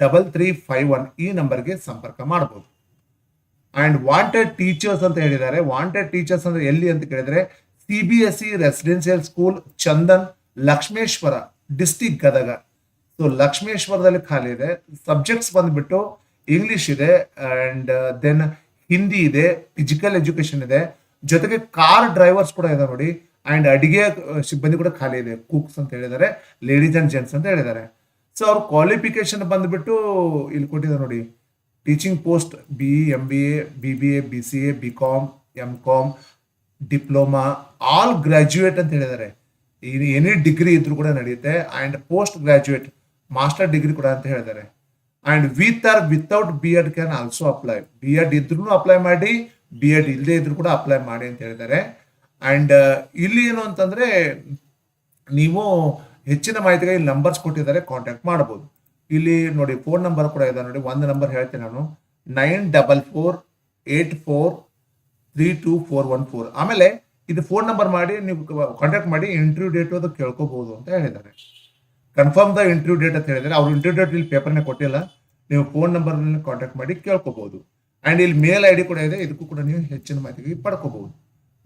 double three five one ಈ ನಂಬರ್ಗೆ ಸಂಪರ್ಕ ಮಾಡಬಹುದು ಅಂಡ್ ವಾಂಟೆಡ್ ಟೀಚರ್ಸ್ ಅಂತ ಹೇಳಿದ್ದಾರೆ. ವಾಂಟೆಡ್ ಟೀಚರ್ಸ್ ಅಂದ್ರೆ ಎಲ್ಲಿ ಅಂತ ಕೇಳಿದ್ರೆ C B S E residential school Chandan Lakshmeshwar district Gadag so ಲಕ್ಷ್ಮೇಶ್ವರದಲ್ಲಿ ಖಾಲಿ ಇದೆ. ಸಬ್ಜೆಕ್ಟ್ಸ್ ಬಂದ್ಬಿಟ್ಟು ಇಂಗ್ಲಿಷ್ ಇದೆ ಅಂಡ್ ದೆನ್ ಹಿಂದಿ ಇದೆ ಫಿಸಿಕಲ್ ಎಜುಕೇಶನ್ ಇದೆ. ಜೊತೆಗೆ ಕಾರ್ ಡ್ರೈವರ್ಸ್ ಕೂಡ ಇದೆ ನೋಡಿ. ಅಂಡ್ ಅಡಿಗೆ ಸಿಬ್ಬಂದಿ ಕೂಡ ಖಾಲಿ ಇದೆ. ಕುಕ್ಸ್ ಅಂತ ಹೇಳಿದ್ದಾರೆ. ಲೇಡೀಸ್ ಅಂಡ್ ಜೆಂಟ್ಸ್ ಅಂತ ಹೇಳಿದ್ದಾರೆ. ಸೊ ಅವ್ರ ಕ್ವಾಲಿಫಿಕೇಶನ್ ಬಂದ್ಬಿಟ್ಟು ಇಲ್ಲಿ ಕೊಟ್ಟಿದ್ದಾರೆ ನೋಡಿ. Teaching post B M B A B B A B C A B Com M Com diploma all graduate ಅಂತ ಹೇಳಿದ್ದಾರೆ. ಎನಿ ಡಿಗ್ರಿ ಇದ್ರೂ ಕೂಡ ನಡೆಯುತ್ತೆ. And post graduate master degree ಕೂಡ ಅಂತ ಹೇಳಿದ್ದಾರೆ. And with or without B Ed can also apply B Ed ಇದ್ರೂ apply ಮಾಡಿ ಬಿ ಎಡ್ ಇಲ್ಲದೆ ಇದ್ರೂ ಕೂಡ ಅಪ್ಲೈ ಮಾಡಿ ಅಂತ ಹೇಳಿದ್ದಾರೆ. ಆ್ಯಂಡ್ ಇಲ್ಲಿ ಏನು ಅಂತಂದರೆ, ನೀವು ಹೆಚ್ಚಿನ ಮಾಹಿತಿಗೆ ಇಲ್ಲಿ ನಂಬರ್ಸ್ ಕೊಟ್ಟಿದ್ದಾರೆ ಕಾಂಟ್ಯಾಕ್ಟ್ ಮಾಡಬಹುದು ಇಲ್ಲಿ ನೋಡಿ ಫೋನ್ ನಂಬರ್ ಕೂಡ ಇದೆ. ನೋಡಿ ಒಂದು ನಂಬರ್ ಹೇಳ್ತೇನೆ ನಾನು. Nine double four eight four three two four one four ಆಮೇಲೆ ಇದು ಫೋನ್ ನಂಬರ್ ಮಾಡಿ, ನೀವು ಕಾಂಟ್ಯಾಕ್ಟ್ ಮಾಡಿ ಇಂಟರ್ವ್ಯೂ ಡೇಟ್ ಅದು ಕೇಳ್ಕೋಬಹುದು ಅಂತ ಹೇಳಿದ್ದಾರೆ. ಕನ್ಫರ್ಮ್ ದ ಇಂಟರ್ವ್ಯೂ ಡೇಟ್ ಅಂತ ಹೇಳಿದರೆ ಅವ್ರು ಇಂಟರ್ವ್ಯೂ ಡೇಟ್ ಇಲ್ಲಿ ಪೇಪರ್ನೇ ಕೊಟ್ಟಿಲ್ಲ. ನೀವು ಫೋನ್ ನಂಬರ್ ಕಾಂಟ್ಯಾಕ್ಟ್ ಮಾಡಿ ಕೇಳ್ಕೋಬಹುದು ಅಂಡ್ ಇಲ್ಲಿ ಮೇಲ್ ಐ ಡಿ ಕೂಡ ಇದೆ. ಇದಕ್ಕೂ ಕೂಡ ನೀವು ಹೆಚ್ಚಿನ ಮಾಹಿತಿ ಪಡ್ಕೋಬಹುದು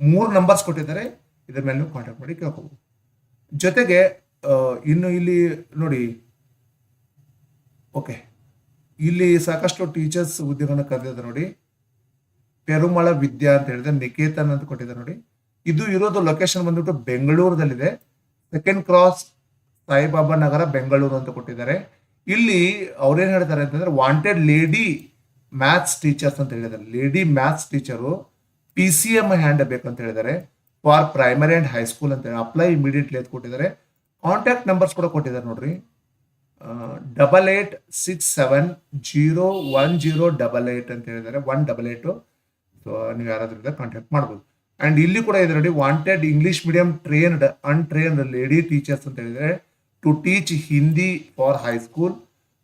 ಮೂರು ನಂಬರ್ಸ್ ಕೊಟ್ಟಿದ್ದಾರೆ. ಇದ್ರ ಮೇಲೆ ನೀವು ಕಾಂಟ್ಯಾಕ್ಟ್ ಮಾಡಿ ಕೇಳ್ಕೋಬಹುದು ಜೊತೆಗೆ ಇನ್ನು ಇಲ್ಲಿ ನೋಡಿ ಓಕೆ. ಇಲ್ಲಿ ಸಾಕಷ್ಟು ಟೀಚರ್ಸ್ ಹುದ್ದೆಗಳನ್ನ ಕರೆದಿದ್ದಾರೆ ನೋಡಿ. ಪೆರುಮಳ ವಿದ್ಯಾ ಅಂತ ಹೇಳಿದ್ರೆ ನಿಕೇತನ್ ಅಂತ ಕೊಟ್ಟಿದ್ದಾರೆ ನೋಡಿ. ಇದು ಇರೋದು ಲೊಕೇಶನ್ ಬಂದ್ಬಿಟ್ಟು ಬೆಂಗಳೂರದಲ್ಲಿದೆ ಸೆಕೆಂಡ್ ಕ್ರಾಸ್ ಸಾಯಿಬಾಬಾ ನಗರ, ಬೆಂಗಳೂರು ಅಂತ ಕೊಟ್ಟಿದ್ದಾರೆ. ಇಲ್ಲಿ ಅವ್ರೇನ್ ಹೇಳ್ತಾರೆ ಅಂತಂದ್ರೆ ವಾಂಟೆಡ್ ಲೇಡಿ ಮ್ಯಾಥ್ಸ್ ಟೀಚರ್ಸ್ ಅಂತ ಹೇಳಿದ್ದಾರೆ. Lady maths teacher P C M and ಬೇಕಂತ ಹೇಳಿದ್ದಾರೆ. ಫಾರ್ ಪ್ರೈಮರಿ ಅಂಡ್ ಹೈಸ್ಕೂಲ್ ಅಂತ ಹೇಳಿ ಅಪ್ಲೈ ಇಮಿಡಿಯೇಟ್ಲಿ ಅಂತ ಕೊಟ್ಟಿದ್ದಾರೆ. ಕಾಂಟ್ಯಾಕ್ಟ್ ನಂಬರ್ಸ್ ಕೂಡ ಕೊಟ್ಟಿದ್ದಾರೆ ನೋಡ್ರಿ. Double eight six seven zero one zero double eight ಅಂತ ಹೇಳಿದ್ದಾರೆ. ಒನ್ ಡಬಲ್ ಏಟು ಸೊ ನೀವು ಯಾರಾದ್ರೂ ಇದ್ದರೆ ಕಾಂಟ್ಯಾಕ್ಟ್ ಮಾಡ್ಬೋದು. ಆ್ಯಂಡ್ ಇಲ್ಲಿ ಕೂಡ ಇದೆ ನೋಡಿ wanted English medium trained untrained lady teachers ಅಂತ ಹೇಳಿದರೆ to teach Hindi for high school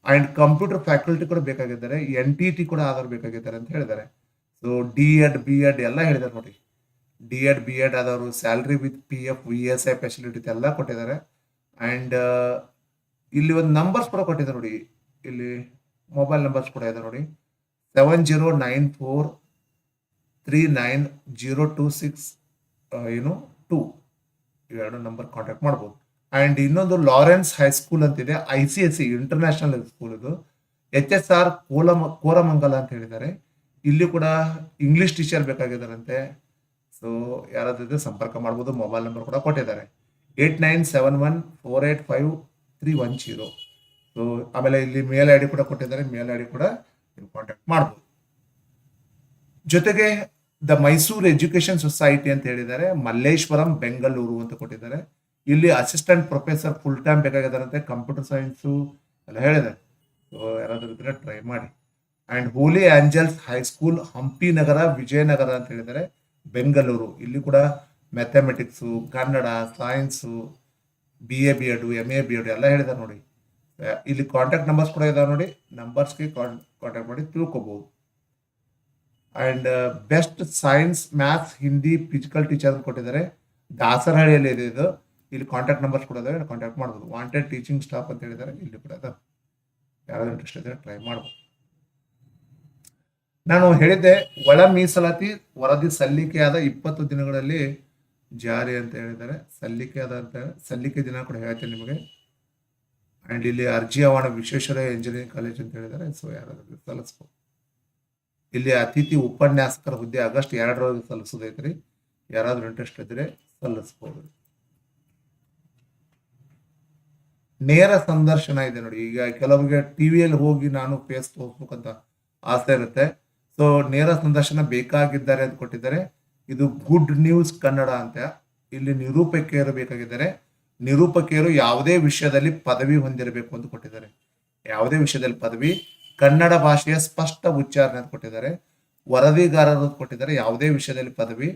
and computer faculty ಕೂಡ ಬೇಕಾಗಿದ್ದಾರೆ. ಎನ್ ಟಿ ಟಿ ಕೂಡ ಆಧಾರ್ ಬೇಕಾಗಿದ್ದಾರೆ ಅಂತ ಹೇಳಿದ್ದಾರೆ. So D Ed B Ed ಎಲ್ಲ ಹೇಳಿದ್ದಾರೆ ನೋಡಿ. ಡಿ ಎಡ್ ಬಿ ಎಡ್ ಆದವರು salary with P F V S I facility ಎಲ್ಲ ಕೊಟ್ಟಿದ್ದಾರೆ. ಆ್ಯಂಡ್ ಇಲ್ಲಿ ಒಂದು ನಂಬರ್ಸ್ ಕೂಡ ಕೊಟ್ಟಿದ್ದಾರೆ ನೋಡಿ. ಇಲ್ಲಿ ಮೊಬೈಲ್ ನಂಬರ್ಸ್ ಕೂಡ ಇದೆ ನೋಡಿ. Seven zero nine four three nine zero two six ಏನು ಟೂ ಎರಡು ನಂಬರ್ ಕಾಂಟ್ಯಾಕ್ಟ್ ಮಾಡ್ಬೋದು. ಆ್ಯಂಡ್ ಇನ್ನೊಂದು ಲಾರೆನ್ಸ್ ಹೈಸ್ಕೂಲ್ ಅಂತಿದೆ I C S C international school ಇದು. ಎಚ್ ಎಸ್ ಆರ್ ಕೋಲಮ ಕೋರಮಂಗಲ ಅಂತ ಹೇಳಿದ್ದಾರೆ. ಇಲ್ಲಿ ಕೂಡ ಇಂಗ್ಲಿಷ್ ಟೀಚರ್ ಬೇಕಾಗಿದ್ದಾರಂತೆ. ಸೊ ಯಾರಾದ್ರೂ ಸಂಪರ್ಕ ಮಾಡ್ಬೋದು. ಮೊಬೈಲ್ ನಂಬರ್ ಕೂಡ ಕೊಟ್ಟಿದ್ದಾರೆ. Eight nine seven one four eight five three one zero so ಆಮೇಲೆ ಇಲ್ಲಿ ಮೇಲ್ ಐ ಡಿ ಕೂಡ ಕೊಟ್ಟಿದ್ದಾರೆ. ಮೇಲ್ ಐ ಡಿ ಕೂಡ ನೀವು ಕಾಂಟ್ಯಾಕ್ಟ್ ಮಾಡ್ಬೋದು. ಜೊತೆಗೆ ದ ಮೈಸೂರು ಎಜುಕೇಶನ್ ಸೊಸೈಟಿ ಅಂತ ಹೇಳಿದ್ದಾರೆ. ಮಲ್ಲೇಶ್ವರಂ, ಬೆಂಗಳೂರು ಅಂತ ಕೊಟ್ಟಿದ್ದಾರೆ. ಇಲ್ಲಿ ಅಸಿಸ್ಟೆಂಟ್ ಪ್ರೊಫೆಸರ್ ಫುಲ್ ಟೈಮ್ ಬೇಕಾಗಿದ್ದಾರಂತೆ ಕಂಪ್ಯೂಟರ್ ಸೈನ್ಸು ಎಲ್ಲ ಹೇಳಿದ್ದಾರೆ. ಸೊ ಯಾರಾದರೂ ಇದ್ರೆ ಟ್ರೈ ಮಾಡಿ. And holy angels high school Hampi Nagar Vijayanagar ಅಂತ ಹೇಳಿದ್ದಾರೆ. ಬೆಂಗಳೂರು. ಇಲ್ಲಿ ಕೂಡ mathematics Kannada science B A B Ed M A B Ed ಎಲ್ಲ ಹೇಳಿದ್ದಾರೆ ನೋಡಿ. ಇಲ್ಲಿ ಕಾಂಟ್ಯಾಕ್ಟ್ ನಂಬರ್ಸ್ ಕೂಡ ಇದಾವೆ ನೋಡಿ. ನಂಬರ್ಸ್ಗೆ ಕಾಂಟ್ಯಾಕ್ಟ್ ಮಾಡಿ ತಿಳ್ಕೊಬೋದು. And best science maths Hindi physical teacher ಕೊಟ್ಟಿದ್ದಾರೆ. ದಾಸರಹಳ್ಳಿಯಲ್ಲಿ ಇದೆ ಇದು. ಇಲ್ಲಿ ಕಾಂಟ್ಯಾಕ್ಟ್ ನಂಬರ್ಸ್ ಕೂಡ ಇದಾವೆ. ಕಾಂಟ್ಯಾಕ್ಟ್ ಮಾಡ್ಬೋದು. ವಾಂಟೆಡ್ ಟೀಚಿಂಗ್ ಸ್ಟಾಫ್ ಅಂತ ಹೇಳಿದ್ದಾರೆ. ಇಲ್ಲಿ ಕೂಡ ಅದು ಯಾರಾದರೂ ಇಂಟ್ರೆಸ್ಟ್ ಇದ್ದರೆ ಟ್ರೈ ಮಾಡ್ಬೋದು. ನಾನು ಹೇಳಿದ್ದೆ, ಒಳ ಮೀಸಲಾತಿ, ವರದಿ ಸಲ್ಲಿಕೆಯಾದ ಇಪ್ಪತ್ತು ದಿನಗಳಲ್ಲಿ ಜಾರಿ ಅಂತ ಹೇಳಿದ್ದಾರೆ ಅದ ಅಂತ ಸಲ್ಲಿಕೆ ದಿನ ಕೂಡ ಹೇಳ್ತೇನೆ ನಿಮಗೆ. ಆ್ಯಂಡ್ ಇಲ್ಲಿ ಅರ್ಜಿ ಆವಾಣ ವಿಶ್ವೇಶ್ವರಯ್ಯ ಇಂಜಿನಿಯರಿಂಗ್ ಕಾಲೇಜ್ ಅಂತ ಹೇಳಿದ್ದಾರೆ ಸೊ ಯಾರಾದರೂ ಸಲ್ಲಿಸ್ಬೋದು. ಇಲ್ಲಿ ಅತಿಥಿ ಉಪನ್ಯಾಸಕರ ಹುದ್ದೆ ಆಗಸ್ಟ್ ಎರಡರವರೆಗೆ ಸಲ್ಲಿಸೋದೈತ್ರಿ. ಯಾರಾದರೂ ಇಂಟ್ರೆಸ್ಟ್ ಇದ್ರೆ ಸಲ್ಲಿಸ್ಬೋದು. ನೇರ ಸಂದರ್ಶನ ಇದೆ ನೋಡಿ, ಈಗ ಕೆಲವರಿಗೆ ಟಿವಿಯಲ್ಲಿ ಹೋಗಿ ನಾನು ಫೇಸ್ ತೋರಿಸ್ಬೇಕಂತ ಆಸೆ ಇರುತ್ತೆ. ಸೊ ನೇರ ಸಂದರ್ಶನ ಬೇಕಾಗಿದ್ದಾರೆ ಅಂತ ಕೊಟ್ಟಿದ್ದಾರೆ. ಇದು ಗುಡ್ ನ್ಯೂಸ್ ಕನ್ನಡ ಅಂತ. ಇಲ್ಲಿ ನಿರೂಪಕಿಯರು ಬೇಕಾಗಿದ್ದಾರೆ. ನಿರೂಪಕಿಯರು ಯಾವುದೇ ವಿಷಯದಲ್ಲಿ ಪದವಿ ಹೊಂದಿರಬೇಕು ಅಂತ ಕೊಟ್ಟಿದ್ದಾರೆ. ಯಾವುದೇ ವಿಷಯದಲ್ಲಿ ಪದವಿ, ಕನ್ನಡ ಭಾಷೆಯ ಸ್ಪಷ್ಟ ಉಚ್ಚಾರಣೆ ಅಂತ ಕೊಟ್ಟಿದ್ದಾರೆ. ವರದಿಗಾರರು ಕೊಟ್ಟಿದ್ದಾರೆ. ಯಾವುದೇ ವಿಷಯದಲ್ಲಿ ಪದವಿ,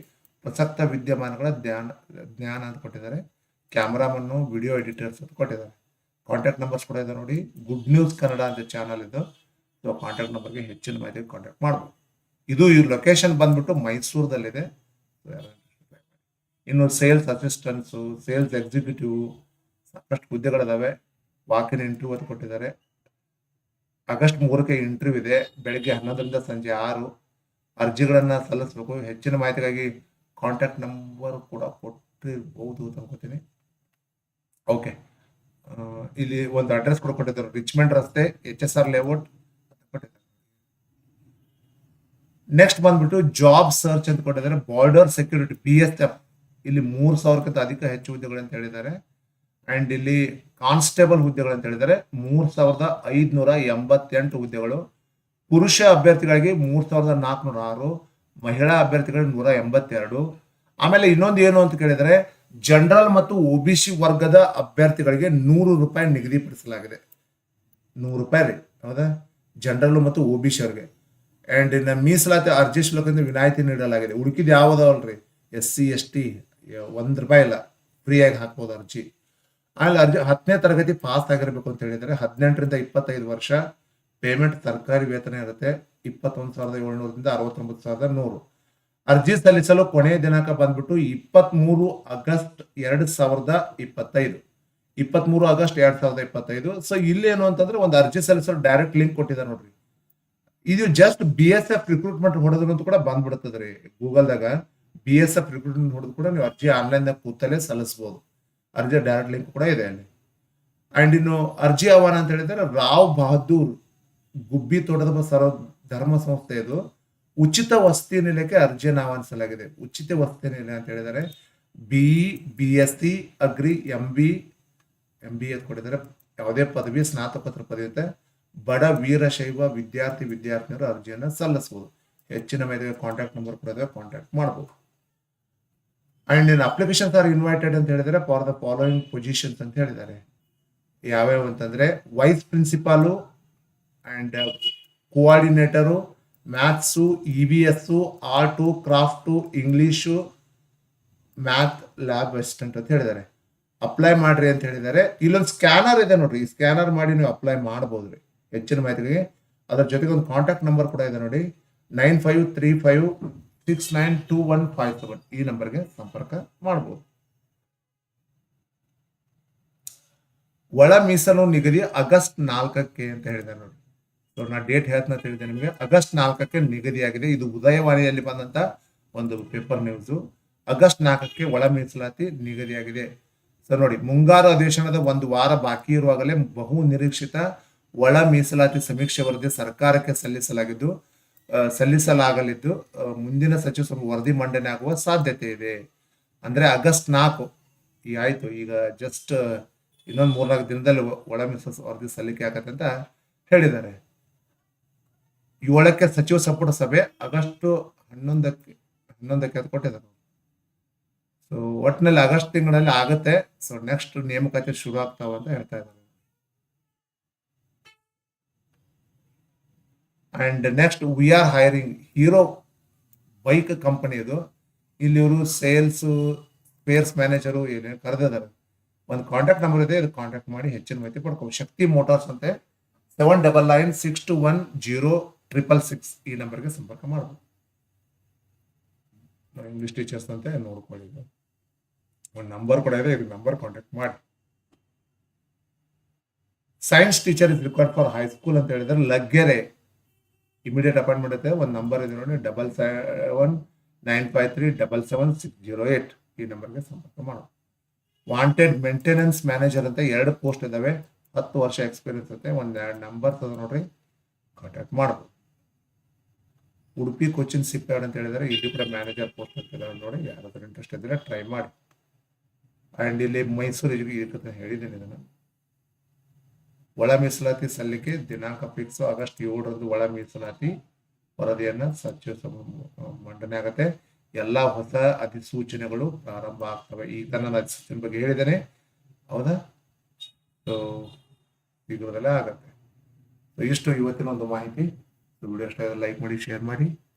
ಪ್ರಸಕ್ತ ವಿದ್ಯಮಾನಗಳ ಜ್ಞಾನ ಜ್ಞಾನ ಅಂತ ಕೊಟ್ಟಿದ್ದಾರೆ. ಕ್ಯಾಮ್ರಾಮನ್ನು, ವಿಡಿಯೋ ಎಡಿಟರ್ಸ್ ಅಂತ ಕೊಟ್ಟಿದ್ದಾರೆ. ಕಾಂಟ್ಯಾಕ್ಟ್ ನಂಬರ್ಸ್ ಕೂಡ ಇದೆ ನೋಡಿ. ಗುಡ್ ನ್ಯೂಸ್ ಕನ್ನಡ ಅಂತ ಚಾನಲ್ ಇದು. ಸೊ ಕಾಂಟ್ಯಾಕ್ಟ್ ನಂಬರ್ಗೆ ಹೆಚ್ಚಿನ ಮಾಹಿತಿ ಕಾಂಟ್ಯಾಕ್ಟ್ ಮಾಡ್ಬೋದು. ಇದು ಈ ಲೊಕೇಶನ್ ಬಂದ್ಬಿಟ್ಟು ಮೈಸೂರದಲ್ಲಿದೆ. ಇನ್ನು ಸೇಲ್ಸ್ ಅಸಿಸ್ಟೆನ್ಸು ಸೇಲ್ಸ್ ಎಕ್ಸಿಕ್ಯೂಟಿವ್ ಸಾಕಷ್ಟು ಹುದ್ದೆಗಳಿದಾವೆ. ವಾಕಿನ್ ಇಂಟರ್ವ್ಯೂ ಅಂತ ಕೊಟ್ಟಿದ್ದಾರೆ. ಆಗಸ್ಟ್ ಮೂರಕ್ಕೆ ಇಂಟರ್ವ್ಯೂ ಇದೆ. ಬೆಳಗ್ಗೆ ಹನ್ನೊಂದರಿಂದ ಸಂಜೆ ಆರು. ಅರ್ಜಿಗಳನ್ನು ಸಲ್ಲಿಸಬೇಕು. ಹೆಚ್ಚಿನ ಮಾಹಿತಿಗಾಗಿ ಕಾಂಟ್ಯಾಕ್ಟ್ ನಂಬರ್ ಕೂಡ ಕೊಟ್ಟಿರ್ಬೋದು ಅಂತ ಅನ್ಕೋತೀನಿ. ಓಕೆ ಇಲ್ಲಿ ಒಂದು ಅಡ್ರೆಸ್ ಕೂಡ ಕೊಟ್ಟಿದ್ದಾರೆ. ರಿಚ್ಮೆಂಟ್ ರಸ್ತೆ ಎಚ್ ಎಸ್ ಆರ್ ಲೇಔಟ್ ಕೊಟ್ಟಿದ್ದಾರೆ ನೆಕ್ಸ್ಟ್ ಬಂದ್ಬಿಟ್ಟು ಜಾಬ್ ಸರ್ಚ್ ಅಂತ ಕೊಟ್ಟಿದ್ದಾರೆ. Border security B S F ಇಲ್ಲಿ ಮೂರು ಸಾವಿರಕ್ಕಿಂತ ಅಧಿಕ ಹೆಚ್ಚು ಹುದ್ದೆಗಳು ಅಂತ ಹೇಳಿದ್ದಾರೆ. ಅಂಡ್ ಇಲ್ಲಿ ಕಾನ್ಸ್ಟೇಬಲ್ ಹುದ್ದೆಗಳು ಅಂತ ಹೇಳಿದ್ದಾರೆ. ಮೂರ್ ಸಾವಿರದ ಐದ್ನೂರ ಎಂಬತ್ತೆಂಟು ಹುದ್ದೆಗಳು. ಪುರುಷ ಅಭ್ಯರ್ಥಿಗಳಿಗೆ ಮೂರ್ ಸಾವಿರದ ನಾಲ್ಕುನೂರ ಆರು, ಮಹಿಳಾ ಅಭ್ಯರ್ಥಿಗಳಿಗೆ ನೂರ ಎಂಬತ್ತೆರಡು. ಆಮೇಲೆ ಇನ್ನೊಂದು ಏನು ಅಂತ ಕೇಳಿದರೆ ಜನರಲ್ ಮತ್ತು ಒ ಬಿ ಸಿ ವರ್ಗದ ಅಭ್ಯರ್ಥಿಗಳಿಗೆ ನೂರು ರೂಪಾಯಿ ನಿಗದಿಪಡಿಸಲಾಗಿದೆ. ನೂರು ರೂಪಾಯಿ ರೀ, ಹೌದಾ? ಜನರಲ್ ಮತ್ತು ಒ ಬಿ ಸಿ ಅವ್ರಿಗೆ. ಅಂಡ್ ಇನ್ನು ಮೀಸಲಾತಿ ಅರ್ಜಿ ಶುಲ್ಕದಿಂದ ವಿನಾಯಿತಿ ನೀಡಲಾಗಿದೆ. ಹುಡುಕಿದ ಯಾವುದವಲ್ರಿ ಎಸ್ ಸಿ, ಎಸ್ ಟಿ ಒಂದ್ ರೂಪಾಯಿ ಇಲ್ಲ. ಫ್ರೀಯಾಗಿ ಹಾಕ್ಬೋದು ಅರ್ಜಿ. ಆಮೇಲೆ ಅರ್ಜಿ ಹತ್ತನೇ ತರಗತಿ ಪಾಸ್ ಆಗಿರ್ಬೇಕು ಅಂತ ಹೇಳಿದರೆ ಹದಿನೆಂಟರಿಂದ ಇಪ್ಪತ್ತೈದು ವರ್ಷ ಪೇಮೆಂಟ್ ಸರ್ಕಾರಿ ವೇತನ ಇರುತ್ತೆ. ಇಪ್ಪತ್ತೊಂದು ಸಾವಿರದ ಏಳ್ನೂರರಿಂದ ಅರವತ್ತೊಂಬತ್ತು ಸಾವಿರದ ನೂರು. ಅರ್ಜಿ ಸಲ್ಲಿಸಲು ಕೊನೆಯ ದಿನಾಂಕ ಬಂದ್ಬಿಟ್ಟು ಇಪ್ಪತ್ಮೂರು ಆಗಸ್ಟ್ ಎರಡ್ ಸಾವಿರದ ಇಪ್ಪತ್ತೈದು. ಇಪ್ಪತ್ಮೂರು ಆಗಸ್ಟ್ ಎರಡ್ ಸಾವಿರದ ಇಪ್ಪತ್ತೈದು. ಸೊ ಇಲ್ಲಿ ಏನು ಅಂತಂದ್ರೆ ಒಂದು ಅರ್ಜಿ ಸಲ್ಲಿಸಲು ಡೈರೆಕ್ಟ್ ಲಿಂಕ್ ಕೊಟ್ಟಿದ್ದಾರೆ ನೋಡ್ರಿ. ಇದು just B S F recruitment ಹೊಡೆದ್ರಂತೂ ಕೂಡ ಬಂದ್ಬಿಡ್ತದೆ ರೀ. ಗೂಗಲ್ದಾಗ ಬಿ ಎಸ್ ಎಫ್ ರಿಕ್ರೂಟ್ಮೆಂಟ್ ಹೊಡೆದು ಕೂಡ ನೀವು ಅರ್ಜಿ ಆನ್ಲೈನ್ ಕೂತಲ್ಲೇ ಸಲ್ಲಿಸಬಹುದು ಅರ್ಜಿ ಡೈರೆಕ್ಟ್ ಲಿಂಕ್ ಕೂಡ ಇದೆ ಅಲ್ಲಿ. ಅಂಡ್ ಇನ್ನು ಅರ್ಜಿ ಆಹ್ವಾನ ಅಂತ ಹೇಳಿದ್ರೆ ರಾವ್ ಬಹದ್ದೂರ್, ಗುಬ್ಬಿ ತೋಟದ ಸರ್ವ ಧರ್ಮ ಸಂಸ್ಥೆ ಇದು. ಉಚಿತ ವಸತಿ ನಿಲಯಕ್ಕೆ ಅರ್ಜಿಯನ್ನು ಆಹ್ವಾನಿಸಲಾಗಿದೆ. ಉಚಿತ ವಸತಿ ನಿಲಯ ಅಂತ ಹೇಳಿದರೆ B B S C agri M B M B A ಕೊಟ್ಟಿದ್ದಾರೆ. ಯಾವುದೇ ಪದವಿ, ಸ್ನಾತಕೋತ್ತರ ಪದವಿ ಬಡ ವೀರಶೈವ ವಿದ್ಯಾರ್ಥಿ ವಿದ್ಯಾರ್ಥಿನಿಯರು ಅರ್ಜಿಯನ್ನು ಸಲ್ಲಿಸಬಹುದು ಹೆಚ್ಚಿನ ಮೇಲೆ ಕಾಂಟ್ಯಾಕ್ಟ್ ನಂಬರ್ ಕೂಡ ಇದೆ ಕಾಂಟ್ಯಾಕ್ಟ್ ಮಾಡಬಹುದು and in applications are invited ಅಂತ ಹೇಳಿದರೆ ಫಾರ್ ದ ಫಾಲೋಯಿಂಗ್ ಪೊಸಿಷನ್ಸ್ ಅಂತ ಹೇಳಿದ್ದಾರೆ. ಯಾವ್ಯಾವ ಅಂತಂದ್ರೆ vice principal and coordinator maths E V S art craft English math lab assistant ಅಂತ ಹೇಳಿದ್ದಾರೆ. ಅಪ್ಲೈ ಮಾಡ್ರಿ ಅಂತ ಹೇಳಿದ್ದಾರೆ. ಇಲ್ಲೊಂದು ಸ್ಕ್ಯಾನರ್ ಇದೆ ನೋಡ್ರಿ. ಈ ಸ್ಕ್ಯಾನರ್ ಮಾಡಿ ನೀವು ಅಪ್ಲೈ ಮಾಡ್ಬೋದು ರೀ ಹೆಚ್ಚಿನ ಮಾಹಿತಿಗೆ ಅದರ ಜೊತೆಗೆ ಒಂದು ಕಾಂಟ್ಯಾಕ್ಟ್ ನಂಬರ್ ಕೂಡ ಇದೆ ನೋಡಿ. Nine five three five six nine two one five seven ಈ ನಂಬರ್ಗೆ ಸಂಪರ್ಕ ಮಾಡಬಹುದು ಒಳ ಮೀಸಲು ನಿಗದಿ ಆಗಸ್ಟ್ ನಾಲ್ಕಕ್ಕೆ ಅಂತ ಹೇಳಿದೆ ನೋಡಿ. ಸೊ ನಾ ಡೇಟ್ ಹೇಳ್ತಾ ತಿಳಿದೆ ನಿಮಗೆ. ಆಗಸ್ಟ್ ನಾಲ್ಕಕ್ಕೆ ನಿಗದಿಯಾಗಿದೆ. ಇದು ಉದಯವಾಣಿಯಲ್ಲಿ ಬಂದಂತ ಒಂದು ಪೇಪರ್ ನ್ಯೂಸು ಆಗಸ್ಟ್ ನಾಲ್ಕಕ್ಕೆ ಒಳ ಮೀಸಲಾತಿ ನಿಗದಿಯಾಗಿದೆ. ಸರ್ ನೋಡಿ, ಮುಂಗಾರು ಅಧಿವೇಶನದ ಒಂದು ವಾರ ಬಾಕಿ ಇರುವಾಗಲೇ ಬಹು ನಿರೀಕ್ಷಿತ ಒಳ ಮೀಸಲಾತಿ ಸಮೀಕ್ಷೆ ವರದಿ ಸರ್ಕಾರಕ್ಕೆ ಸಲ್ಲಿಸಲಾಗಿದ್ದು ಸಲ್ಲಿಸಲಾಗಲಿದ್ದು ಮುಂದಿನ ಸಚಿವ ಸಂಪುಟ ವರದಿ ಮಂಡನೆ ಆಗುವ ಸಾಧ್ಯತೆ ಇದೆ. ಅಂದ್ರೆ ಆಗಸ್ಟ್ ನಾಲ್ಕು ಈ ಆಯ್ತು. ಈಗ ಜಸ್ಟ್ ಇನ್ನೊಂದು ಮೂರ್ನಾಲ್ಕು ದಿನದಲ್ಲಿ ಒಳ ಮೀಸಲು ವರದಿ ಸಲ್ಲಿಕೆ ಆಗತ್ತೆ ಅಂತ ಹೇಳಿದ್ದಾರೆ. ಏಳಕ್ಕೆ ಸಚಿವ ಸಂಪುಟ ಸಭೆ ಆಗಸ್ಟ್ ಹನ್ನೊಂದಕ್ಕೆ ಹನ್ನೊಂದಕ್ಕೆ ಅದು ಕೊಟ್ಟಿದ್ದಾರೆ. ಸೊ ಒಟ್ಟಿನಲ್ಲಿ ಆಗಸ್ಟ್ ತಿಂಗಳಲ್ಲಿ ಆಗತ್ತೆ. ಸೊ ನೆಕ್ಸ್ಟ್ ನೇಮಕಾತಿ ಶುರು ಆಗ್ತಾವ ಅಂತ ಹೇಳ್ತಾ ಇದ್ದಾರೆ. And next we are hiring Hero bike company ಇದು. ಇಲ್ಲಿ ಇವರು ಸೇಲ್ಸು ಸ್ಪೇರ್ಸ್ ಮ್ಯಾನೇಜರು ಏನೇನು ಕರೆದಿದ್ದಾರೆ ಒಂದು ಕಾಂಟ್ಯಾಕ್ಟ್ ನಂಬರ್ ಇದೆ ಇದು ಕಾಂಟ್ಯಾಕ್ಟ್ ಮಾಡಿ ಹೆಚ್ಚಿನ ಮಾಹಿತಿ ಪಡ್ಕೋ ಶಕ್ತಿ ಮೋಟಾರ್ಸ್ ಅಂತೆ. Seven double nine six two one zero triple six ಈ ನಂಬರ್ಗೆ ಸಂಪರ್ಕ ಮಾಡ್ಬೋದು. ಇಂಗ್ಲೀಷ್ ಟೀಚರ್ಸ್ ಅಂತೆ ನೋಡ್ಕೊಳ್ಳಿ. ಒಂದು ನಂಬರ್ ಕೂಡ ಇದೆ ಇದು ನಂಬರ್ ಕಾಂಟ್ಯಾಕ್ಟ್ ಮಾಡಿ. Science teacher is required for high school ಅಂತ ಹೇಳಿದ್ರೆ, ಲಗ್ಗೆರೆ. ಇಮಿಡಿಯೇಟ್ ಅಪಾಯಿಂಟ್ಮೆಂಟ್ ಇದೆ ಒಂದು ನಂಬರ್ ಇದೆ ನೋಡಿ double seven nine five three double seven six zero eight ಈ ನಂಬರ್ಗೆ ಸಂಪರ್ಕ ಮಾಡೋಣ. ವಾಂಟೆಡ್ ಮೇಂಟೆನೆನ್ಸ್ ಮ್ಯಾನೇಜರ್ ಅಂತ ಎರಡು ಪೋಸ್ಟ್ ಇದಾವೆ ಹತ್ತು ವರ್ಷ ಎಕ್ಸ್ಪೀರಿಯನ್ಸ್ ಇರುತ್ತೆ. ಒಂದು ಎರಡು ನಂಬರ್ ತದ ನೋಡ್ರಿ. ಕಾಂಟ್ಯಾಕ್ಟ್ ಮಾಡ್ಬೋದು. ಉಡುಪಿ ಕೊಚ್ಚಿನ್ ಸಿಪ್ಯಾರ್ಡ್ ಅಂತ ಹೇಳಿದರೆ. ಇಲ್ಲಿ ಕೂಡ ಮ್ಯಾನೇಜರ್ ಪೋಸ್ಟ್ ಅಂತ ನೋಡಿ. ಯಾರಾದ್ರೂ ಇಂಟ್ರೆಸ್ಟ್ ಇದ್ದರೆ ಟ್ರೈ ಮಾಡಿ. ಆ್ಯಂಡ್ ಇಲ್ಲಿ ಮೈಸೂರು ಇರ್ತದೆ ಹೇಳಿದ್ದೀನಿ ಇದನ್ನು. ಒಳ ಮೀಸಲಾತಿ ಸಲ್ಲಿಕೆ ದಿನಾಂಕ ಫಿಕ್ಸ್ ಆಗಸ್ಟ್ ಏಳರಂದು ಒಳ ಮೀಸಲಾತಿ ವರದಿಯನ್ನ ಸಚಿವ ಮಂಡನೆ ಆಗತ್ತೆ. ಎಲ್ಲಾ ಹೊಸ ಅಧಿಸೂಚನೆಗಳು ಪ್ರಾರಂಭ ಆಗ್ತವೆ. ಈಗ ನಾನು ಅಧಿಸೂಚನೆ ಬಗ್ಗೆ ಹೇಳಿದ್ದೇನೆ. ಹೌದಾ? ಸೊ ಶೀಘ್ರದಲ್ಲೇ ಆಗತ್ತೆ. ಸೊ ಇಷ್ಟು ಇವತ್ತಿನ ಒಂದು ಮಾಹಿತಿ. ವಿಡಿಯೋ ಇಷ್ಟ ಲೈಕ್ ಮಾಡಿ ಶೇರ್ ಮಾಡಿ.